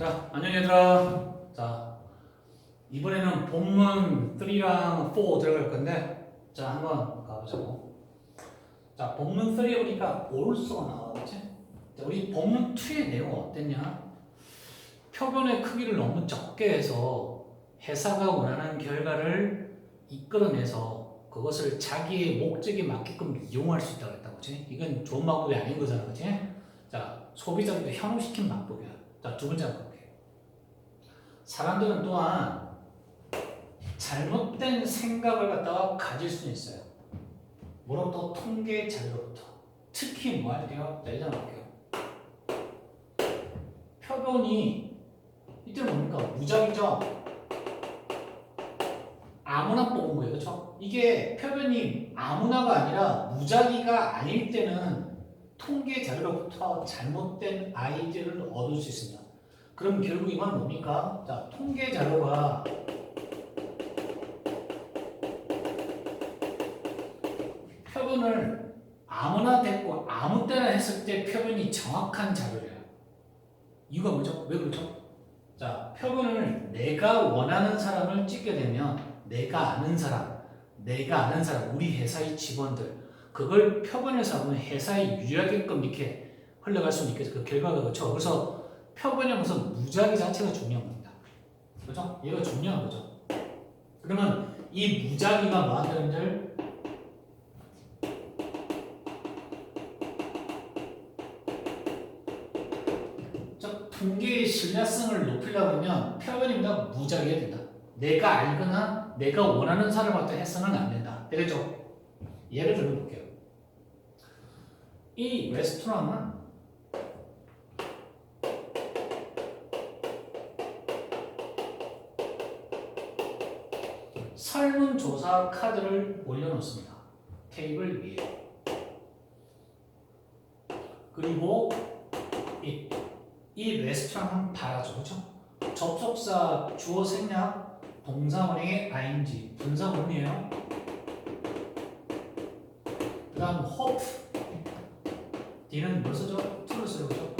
자, 안녕 얘들아. 자, 이번에는 본문 3랑 4 들어갈 건데, 자, 한번 가보자고. 자, 본문 3에 보니까 올수가 나왔지? 자, 우리 본문 2의 내용은 어땠냐? 표본의 크기를 너무 적게 해서 회사가 원하는 결과를 이끌어내서 그것을 자기의 목적에 맞게끔 이용할 수 있다고 했다고, 그치? 이건 좋은 방법이 아닌 거잖아, 그치? 자, 소비자들도 현혹시킨 방법이야. 자, 두 번째 볼게요. 사람들은 또한 잘못된 생각을 갖다가 가질 수 있어요. 뭐로부터 통계 자료로부터. 특히 뭐할 때요? 볼게요. 표본이 이때 뭡니까? 무작위죠? 아무나 뽑은 거예요. 그렇죠? 이게 표본이 아무나가 아니라 무작위가 아닐 때는 통계 자료로부터 잘못된 아이디어를 얻을 수 있습니다. 그럼 결국 이건 뭡니까? 자, 통계 자료가 표본을 아무나 됐고 아무 때나 했을 때 표본이 정확한 자료래요. 이유가 뭐죠? 왜 그렇죠? 자, 표본을 내가 원하는 사람을 찍게 되면 내가 아는 사람, 내가 아는 사람, 우리 회사의 직원들, 그걸 표본에서 하면 회사에 유리하게끔 이렇게 흘러갈 수 있겠죠. 그 결과가 그렇죠. 그래서 우선 무작위 자체가 중요한 겁니다. 그렇죠? 얘가 중요한 거죠. 그러면 이 무작위가? 즉 통계의 신뢰성을 높이려면 표본입니다. 무작위가 된다. 내가 알거나 내가 원하는 사람한테 해서는 안 된다. 되겠죠? 예를 들어 볼게요. 이 레스토랑은 설문조사 카드를 올려놓습니다. 테이블 위에. 그리고 이, 이 레스토랑은 달아줘. 그죠? 접속사 주어 생략 동사원의 ing 분사원이에요. 그 다음 hope D는 뭘 쓰죠? to를. 그죠?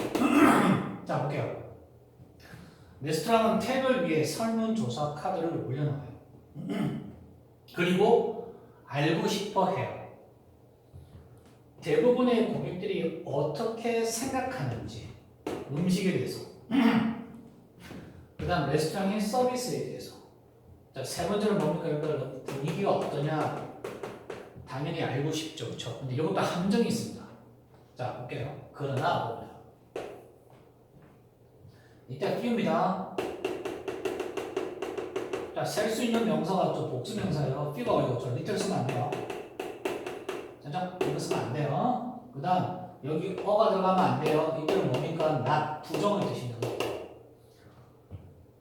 자 볼게요. 레스토랑은 탭을 위에 설문조사 카드를 올려놓아요. 그리고 알고 싶어 해요. 대부분의 고객들이 어떻게 생각하는지 음식에 대해서 그 다음 레스토랑의 서비스에 대해서 자, 세 번째는 뭡니까? 여러분 분위기가 어떠냐 당연히 알고 싶죠 그렇죠? 근데 이것도 함정이 있습니다 자 볼게요 그러나 이따 띄웁니다 자, 셀 수 있는 명사가 좀 복수 명사예요. 이거 저 리틀 쓰면 안 돼요. 자, 이거 쓰면 안 돼요. 그 다음, 여기 어가 들어가면 안 돼요. 이때는 뭡니까? not, 부정을 뜻입니다.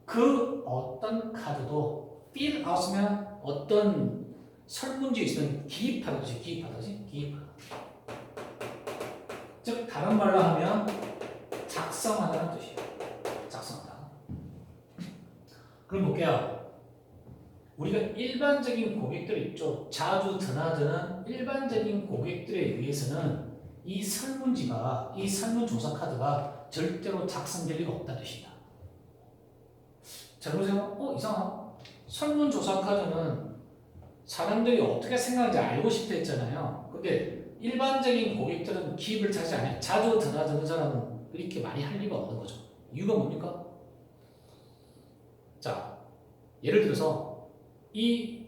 그 어떤 카드도 fill out으면 어떤 설문지 있으면 기입하다, 그지? 기입하다, 그지? 기입하다. 즉, 다른 말로 하면 작성하다는 뜻이에요. 작성하다. 그럼 볼게요. 우리가 일반적인 고객들 있죠. 자주 드나드는 일반적인 고객들에 의해서는 이 설문지가 이 설문조사 카드가 절대로 작성될 리가 없다는 뜻이다. 자, 그러세요? 어, 이상하. 설문조사 카드는 사람들이 어떻게 생각하는지 알고 싶다 했잖아요. 근데 일반적인 고객들은 기입을 하지 않아요. 자주 드나드는 사람은 이렇게 많이 할 리가 없는 거죠. 이유가 뭡니까? 자, 예를 들어서 이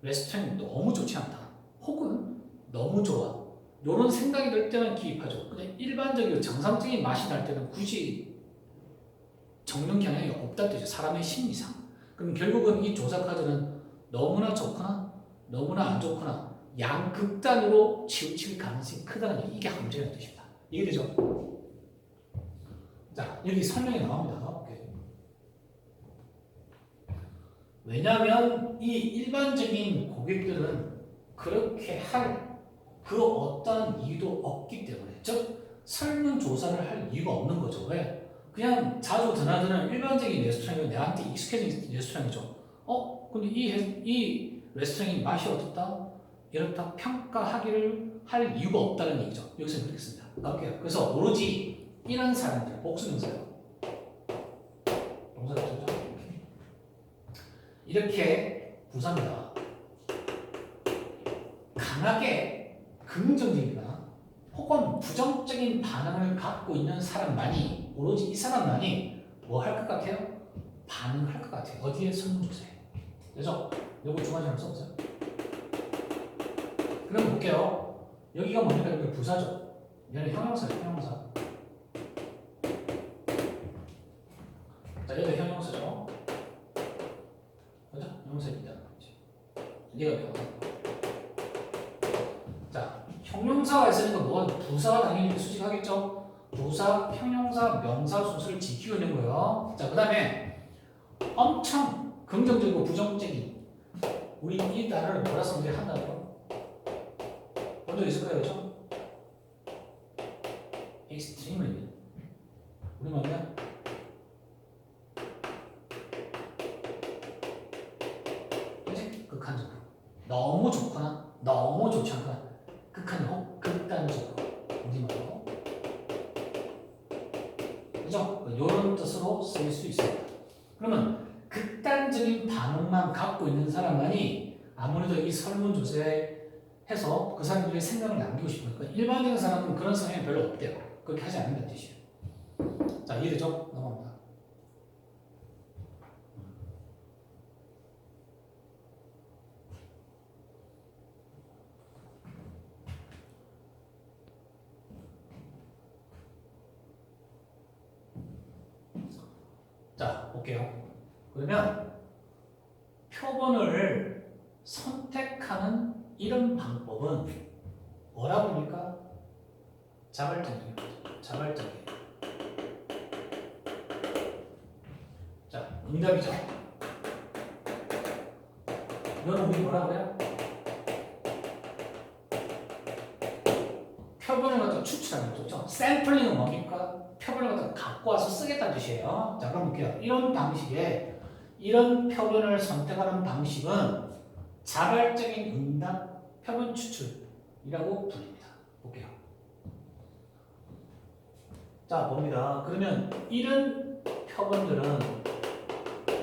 레스토랑이 너무 좋지 않다. 혹은 너무 좋아. 이런 생각이 들 때는 기입하죠. 근데 일반적으로 정상적인 맛이 날 때는 굳이 적는 경향이 없다 뜻이죠. 사람의 심리상. 그럼 결국은 이 조사 카드는 너무나 좋거나 너무나 안 좋거나 양극단으로 치우칠 가능성이 크다는 게 이게 함정이라는 뜻입니다. 이해되죠? 자, 여기 설명이 나옵니다. 오케이. 왜냐하면 이 일반적인 고객들은 그렇게 할 그 어떠한 이유도 없기 때문에 즉 설문조사를 할 이유가 없는 거죠 왜? 그냥 자주 드나드는 일반적인 레스토랑이 내한테 익숙해진 레스토랑이죠 어? 근데 이, 해- 이 레스토랑이 맛이 어떻다? 이렇다 평가하기를 할 이유가 없다는 얘기죠 여기서 그렇겠습니다 갈게요 그래서 오로지 이런 사람들 복수명사요 동사 자체죠. 이렇게 부사입니다. 강하게 긍정적이거나 혹은 부정적인 반응을 갖고 있는 사람만이 오로지 이 사람만이 뭐 할 것 같아요? 반응할 것 같아요. 어디에 설문조사에. 그죠? 요거 중간중간 써보세요. 그럼 볼게요. 여기가 뭡니까? 여기 부사죠. 얘는 형용사예요. 형용사. 자, 얘도 형용사죠. 그죠? 형용사입니다. 얘가 명사. 자, 형용사가 있으니까 뭐 부사가 당연히 수직하겠죠? 부사, 형용사, 명사 순서를 지키고 있는 거예요. 자, 그 다음에 엄청 긍정적이고 부정적인 우리 이 단어를 몰아서 우리 한다고 본적 있을 거예요, 그렇죠? extremely 우리 뭐냐? 그지? 극한적으로 너무 좋거나 너무 좋지 않거나 뜻으로 쓰일 수 있습니다. 그러면 극단적인 반응만 갖고 있는 사람만이 아무래도 이 설문조사에 해서 그 사람들의 생각을 남기고 싶으니까 일반적인 사람은 그런 성향이 별로 없대요. 그렇게 하지 않는다는 뜻이에요. 자, 이해되죠? 넘어갑니다. 자, 볼게요. 그러면 표본을 선택하는 이런 방법은 뭐라고 합니까? 자발적이에요. 자발적이에요. 자, 응답이죠. 이거는 우리 뭐라고 해요? 표본을 갖다 추출하는 거죠. 샘플링은 뭡니까? 표본을 갖다 갖고 와서 쓰겠다는 뜻이에요. 자, 그럼 볼게요. 이런 방식에 이런 표본을 선택하는 방식은 자발적인 응답 표본 추출이라고 불립니다. 볼게요. 자, 봅니다. 그러면 이런 표본들은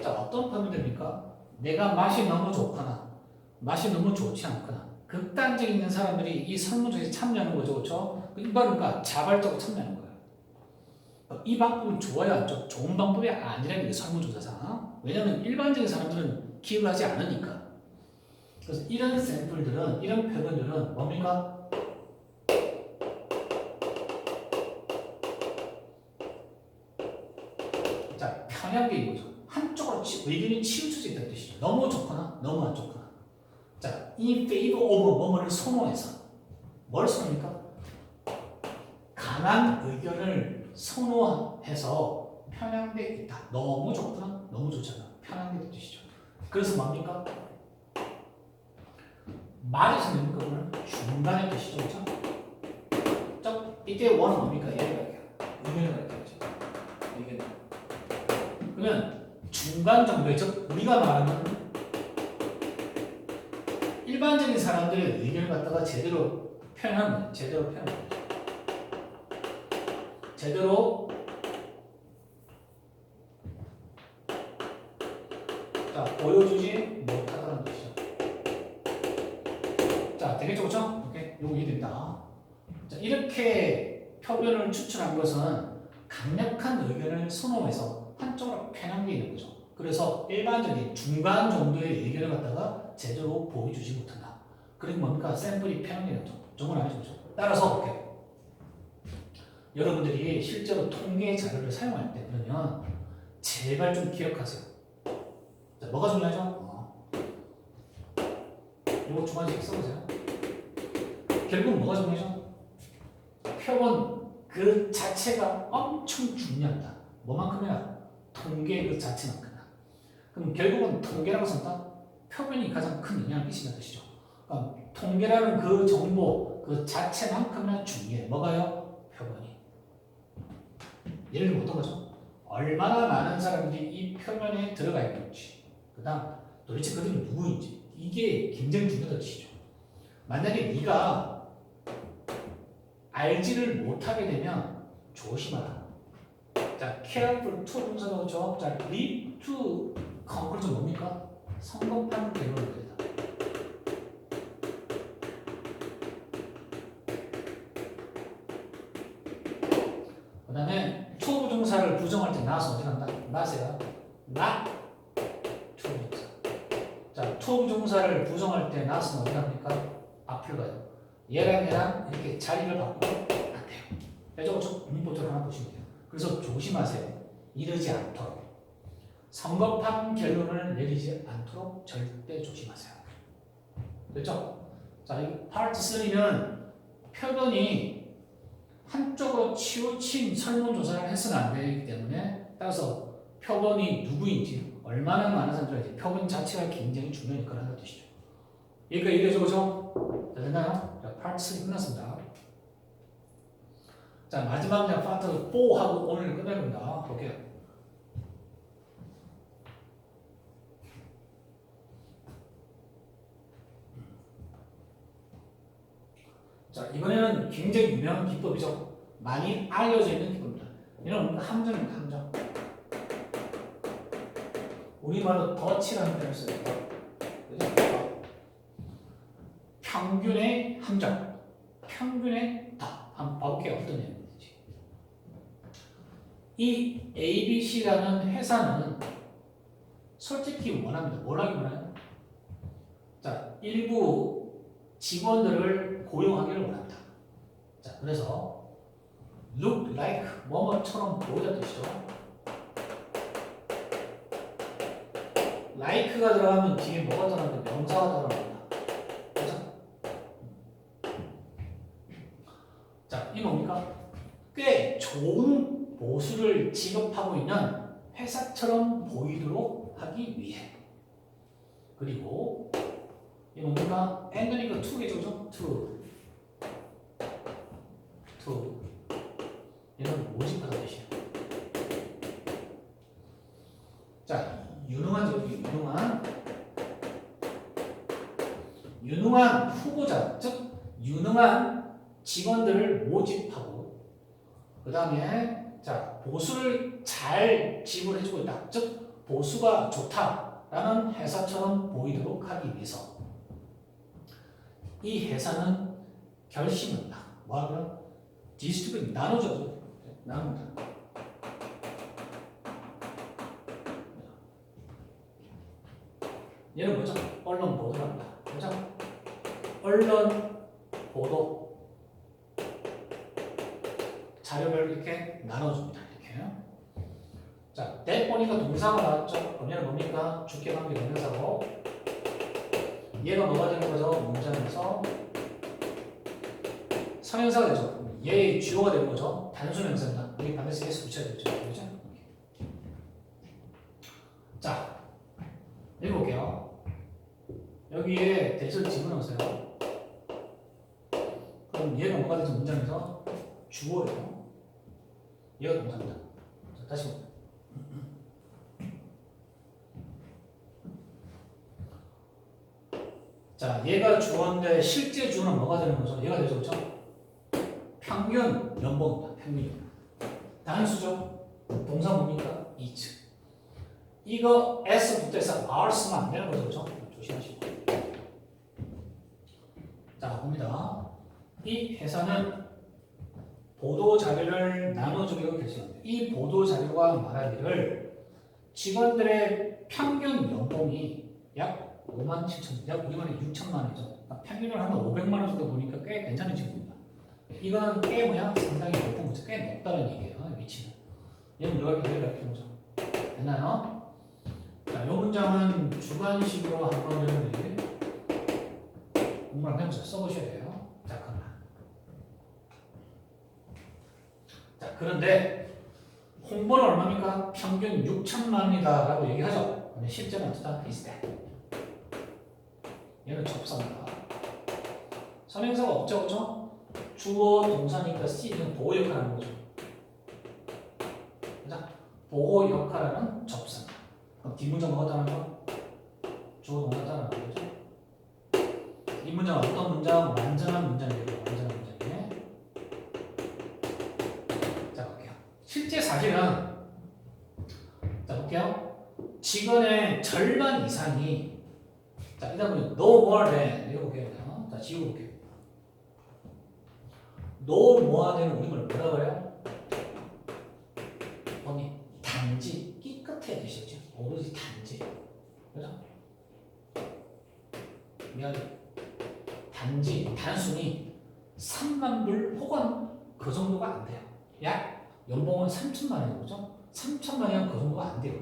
자, 어떤 표본들입니까? 내가 맛이 너무 좋거나 맛이 너무 좋지 않거나 극단적인 있는 사람들이 이 설문조사에 참여하는 거죠. 그렇죠? 그러니까 자발적으로 참여하는 거예요. 이 방법은 좋아요, 안 좋? 좋은 방법이 아니라는 게 설문조사상. 왜냐하면 일반적인 사람들은 기억을 하지 않으니까. 그래서 이런 샘플들은 이런 표현들은 뭡니까? 자 편하게 이거죠. 한쪽으로 치, 의견이 치우쳐져 있다는 뜻이죠. 너무 좋거나 너무 안 좋거나. 자, in favor of 뭐뭐를 선호해서 뭘 선호합니까? 강한 의견을 선호해서 편향돼 있다. 너무 좋거나 너무 좋지 않아. 편향된 뜻이죠. 그래서 뭡니까? 말에서 내는 거는 중간의 뜻이죠? 저 이때 원은 뭡니까? 얘가 의견을 가르쳐야죠. 의견. 그러면 중간 정도의 즉 우리가 말하는 일반적인 사람들의 의견을 갖다가 제대로 표현하는. 제대로 표현하는. 제대로 자 보여주지 못하다는 뜻이죠. 자, 되겠죠, 그렇죠? 오케이, 요거 이해됩니다. 자, 이렇게 표변을 추출한 것은 강력한 의견을 선호해서 한쪽으로 편향돼 있는 거죠. 그래서 일반적인 중간 정도의 의견을 갖다가 제대로 보여주지 못한다. 그리고 뭡니까? 샘플이 편향되는 거죠. 정은 아니죠, 그렇죠? 따라서 오케이. 여러분들이 실제로 통계 자료를 사용할 때 그러면 제발 좀 기억하세요. 자, 뭐가 중요하죠? 어. 이거 중간식 써보세요. 결국 뭐가 중요하죠? 표본 그 자체가 엄청 중요하다. 뭐만큼이나 통계 그 자체만큼이나. 그럼 결국은 통계라고 쓴다. 표본이 가장 큰 영향을 끼친다는 뜻이죠. 그러니까 통계라는 그 정보 그 자체만큼이나 중요해. 뭐가요? 표본이. 예를 들면 어떤 거죠? 얼마나 많은 사람들이 이 표면에 들어가 있는지, 그 다음 도대체 그들이 누구인지 이게 굉장히 중요하다는 뜻이죠. 만약에 네가 알지를 못하게 되면 조심하라. 자, careful to 동사 나오죠. 자, lead to conclusion 뭡니까? 성급한 결론을 내다. 그 다음에 초부정사를 부정할 때 나서 어디 간다? 나세요. 나 자, 초부정사를 부정할 때 나서는 어디 갑니까? 앞을 가요. 얘랑 얘랑 이렇게 자리를 바꾸면 안 돼요. 좀 문법적으로 하나 보시면 돼요. 그래서 조심하세요. 이러지 않도록. 성급한 결론을 내리지 않도록 절대 조심하세요. 됐죠? 자, 이 파트 3는 표현이 한쪽으로 치우친 설문조사를 해서는 안 되기 때문에 따라서 표본이 누구인지 얼마나 많은 사람들인지 표본 자체가 굉장히 중요한 한다는 뜻이죠. 여기까지 이해되죠? 그죠? 자, 됐나요? 자, 파트 3 끝났습니다. 자, 마지막 그냥 파트 4하고 오늘 끝내봅니다. 볼게요. 자, 이번에는 굉장히 유명한 기법이죠. 많이 알려져 있는 기법입니다. 이런 함정입니다, 함정. 우리말로 덫이라는 표현을 써요. 그죠? 평균의 함정, 평균의 덫. 한번 봐볼게요. 어떤 내용인지. 이 ABC라는 회사는 솔직히 원합니다. 뭘 하기 원해요? 자, 일부 직원들을 고용하기를 원합니다. 자, 그래서 look like 뭐뭐처럼 보이다 뜻이죠. like가 들어가면 뒤에 뭐가 들어가면 명사가 들어간다. 그죠? 자, 이 뭡니까? 꽤 좋은 보수를 지급하고 있는 회사처럼 보이도록 하기 위해. 그리고 이 뭡니까? 핸드링크 2겠죠? 2. 그 다음에 자 보수를 잘 지불해주고 있다, 즉 보수가 좋다라는 회사처럼 보이도록 하기 위해서 이 회사는 결심한다. 뭐하고요? 디스트리뷰 나눠줘죠. 나눈다. 얘는 뭐죠? 언론 보도랍니다. 그죠? 언론 보도 자료를 이렇게 나눠줍니다. 이렇게. 자, 대보니까 동사가 나왔죠? 그럼 얘는 뭡니까? 주격관계 동사고 얘가 뭐가 되는 거죠? 문장에서 선행사가 되죠. 얘의 주어가 되는 거죠. 단순 형사입니다. 여기 반드시 s 붙여야 되죠. 그죠? 자, 읽어볼게요. 여기에 대절 집어넣으세요. 그럼 얘가 뭐가 되죠? 문장에서 주어예요. 얘가 동사입니다. 자, 다시 봅니다. 자, 얘가 주어인데 실제 주어는 뭐가 되는 거죠? 얘가 되죠, 그렇죠? 평균 연봉입니다. 평균. 단수죠. 동사 뭡니까? is. 이거 s 붙어서 r 쓰면 안 되는 거죠, 그렇죠? 조심하시고. 자, 봅니다. 이 회사는 보도 자료를 나눠주기로 결정합니다. 이 보도 자료가 말하기를 직원들의 평균 연봉이 약 5만 7천, 약 2만 6천만 원이죠. 그러니까 평균을 하면 500만 원 정도 보니까 꽤 괜찮은 친구입니다. 이거는 꽤 뭐야? 상당히 높은 거죠. 꽤 높다는 얘기예요. 위치는. 얘는 기회를 할게 보죠. 됐나요? 자, 이 문장은 주관식으로 한번 여러분들이 공부를 해보세요. 써보셔야 돼요. 자, 그러면. 자, 그런데 홍보는 얼마입니까? 평균 6천만 원이다 라고 얘기하죠. 근데 실제는 어떻다? 비슷해. 얘는 접사입니다. 선행사가 없죠, 그죠? 주어 동사니까 C는 보호 역할하는 거죠. 그죠? 보호 역할하는 접사입니다. 그럼 뒷문장 뭐가 따르는 거? 주어 동사 따르는 거죠. 이 문장은 어떤 문장? 완전한 문장이에요. 실제 사실은 자 볼게요. 직원의 절반 이상이 자 이다 보니 no more than 이거 볼게요. 어? 자 지워볼게요. no more than 우리말 뭐라 그래요? 언니 단지 끼끗해 주시죠. 오로지 단지 그죠? 미안해. 단지 단순히 3만 불 혹은 그 정도가 안 돼요. 약 연봉은 3천만 원이죠. 그죠? 3천만 원이면 그 정도가 안 돼요.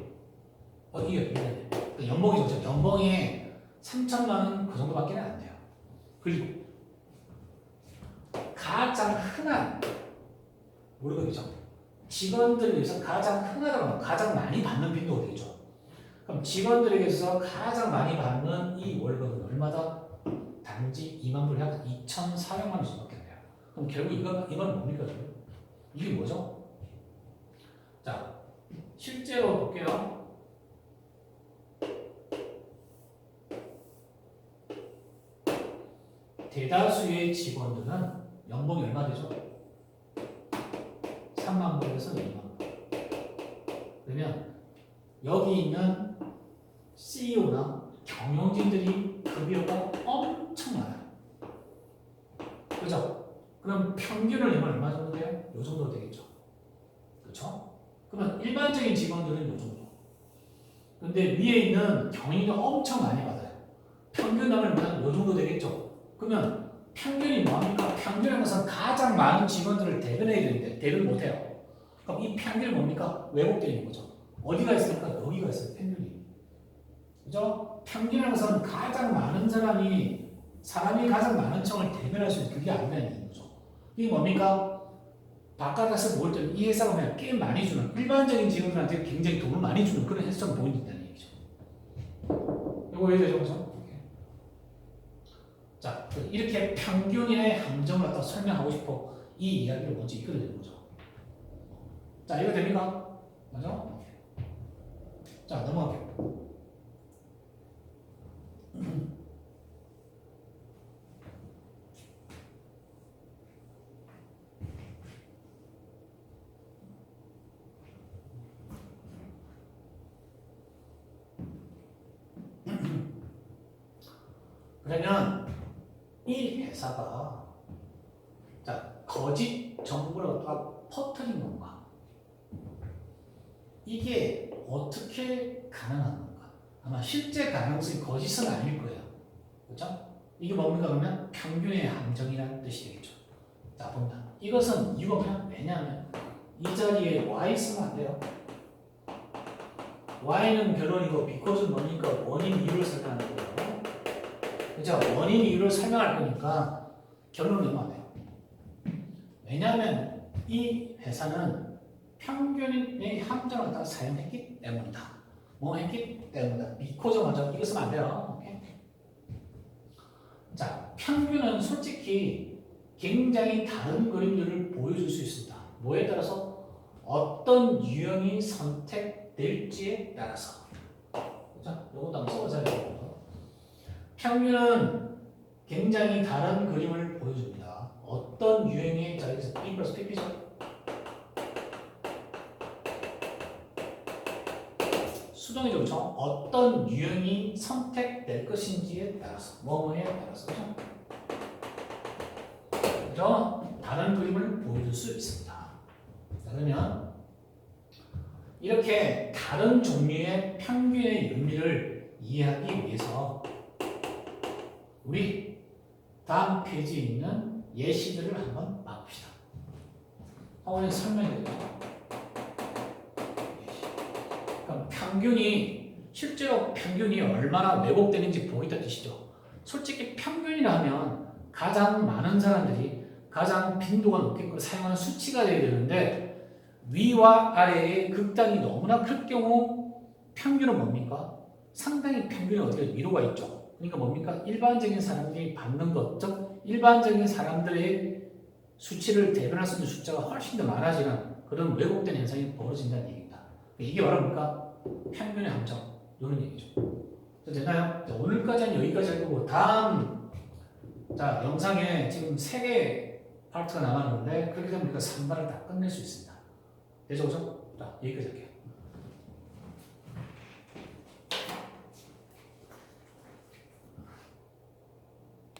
어, 이게 이게 그 연봉이 좋죠. 연봉이 3천만 원 그 정도밖에 안 돼요. 그리고 가장 흔한 월급이죠. 직원들에 비해서 가장 흔하다고 가장 많이 받는 빈도가 되죠. 그럼 직원들에게서 가장 많이 받는 이 월급은 얼마다? 단지 2만 불약 2,400만 원 정도밖에 안 돼요. 그럼 결국 이건 이건 뭡니까? 이게 뭐죠? 자, 실제로 볼게요. 대다수의 직원들은 연봉이 얼마 되죠? 3만 불에서 2만 불. 그러면 여기 있는 CEO나 경영진들이 급여가 엄청 많아요. 그죠? 그럼 평균을 내면 얼마 정도 돼요? 요 정도 되겠죠. 그러면 일반적인 직원들은 요 정도. 근데 위에 있는 경영이 엄청 많이 받아요. 평균 나면 요 정도 되겠죠. 그러면 평균이 뭐합니까? 평균의 것은 가장 많은 직원들을 대변해야 되는데 대변 못해요. 그럼 이 평균이 뭡니까? 왜곡되어 있는 거죠. 어디가 있습니까? 여기가 있어요. 평균이. 그죠? 것은 가장 많은 사람이 사람이 가장 많은 층을 대변할 수 있는 그게 아니라는 거죠. 이게 뭡니까? 바깥에서 볼 때는 이 회사가 그냥 꽤 많이 주는 일반적인 직원들한테 굉장히 돈을 많이 주는 그런 회사처럼 보인다는 얘기죠. 이거 왜 되죠? 그죠? 자, 이렇게 평균의 함정을 갖다 설명하고 싶어 이 이야기를 먼저 이끌어내는 거죠. 자, 이거 됩니까? 맞아? 자, 넘어갈게요. 그러면 이 회사가 자 거짓 정보를 갖다가 퍼뜨린 건가? 이게 어떻게 가능한 건가? 아마 실제 가능성이 거짓은 아닐 거예요. 그렇죠? 이게 뭡니까 그러면 평균의 함정이라는 뜻이 되겠죠. 자 본다. 이것은 그냥 왜냐하면 이 자리에 y 쓰면 안 돼요. y는 결론이고 because 뭐니까 원인 이유를 설명하는 거예요. 그죠? 원인 이유를 설명할 거니까 결론을 내면 안 돼요. 왜냐하면 이 회사는 평균의 함정을 다 사용했기 때문이다. 뭐 했기 때문이다. 미코저 먼저 이거 쓰면 안 돼요. 자, 평균은 솔직히 굉장히 다른 그림들을 보여줄 수 있습니다. 뭐에 따라서 어떤 유형이 선택될지에 따라서. 자, 요것도 한번 써보자. 평균은 굉장히 다른 그림을 보여줍니다. 어떤 유형의 자 여기서 P 플러스 PP죠. 수동이죠, 그렇죠? 어떤 유형이 선택될 것인지에 따라서 뭐뭐에 따라서? 그죠? 다른 그림을 보여줄 수 있습니다. 자, 그러면 이렇게 다른 종류의 평균의 의미를 이해하기 위해서 우리 다음 페이지에 있는 예시들을 한번. 한번 설명해 드릴게요. 예시. 그럼 평균이 실제로 평균이 얼마나 왜곡되는지 보이다 뜻이죠. 솔직히 평균이라 하면 가장 많은 사람들이 가장 빈도가 높게 사용하는 수치가 되어야 되는데 위와 아래의 극단이 너무나 클 경우 평균은 뭡니까? 상당히 평균이 어떻게 위로가 있죠. 그러니까 뭡니까? 일반적인 사람들이 받는 것, 즉 일반적인 사람들의 수치를 대변할 수 있는 숫자가 훨씬 더 많아지는 그런 왜곡된 현상이 벌어진다는 얘기입니다. 이게 바로 뭡니까? 평균의 함정 이런 얘기죠. 됐나요? 자, 오늘까지는 여기까지 할 거고 다음 자 영상에 지금 세개 파트가 남았는데 그렇게 되면 우리가 3반을 다 끝낼 수 있습니다. 되죠, 그죠? 자, 여기까지 할게요.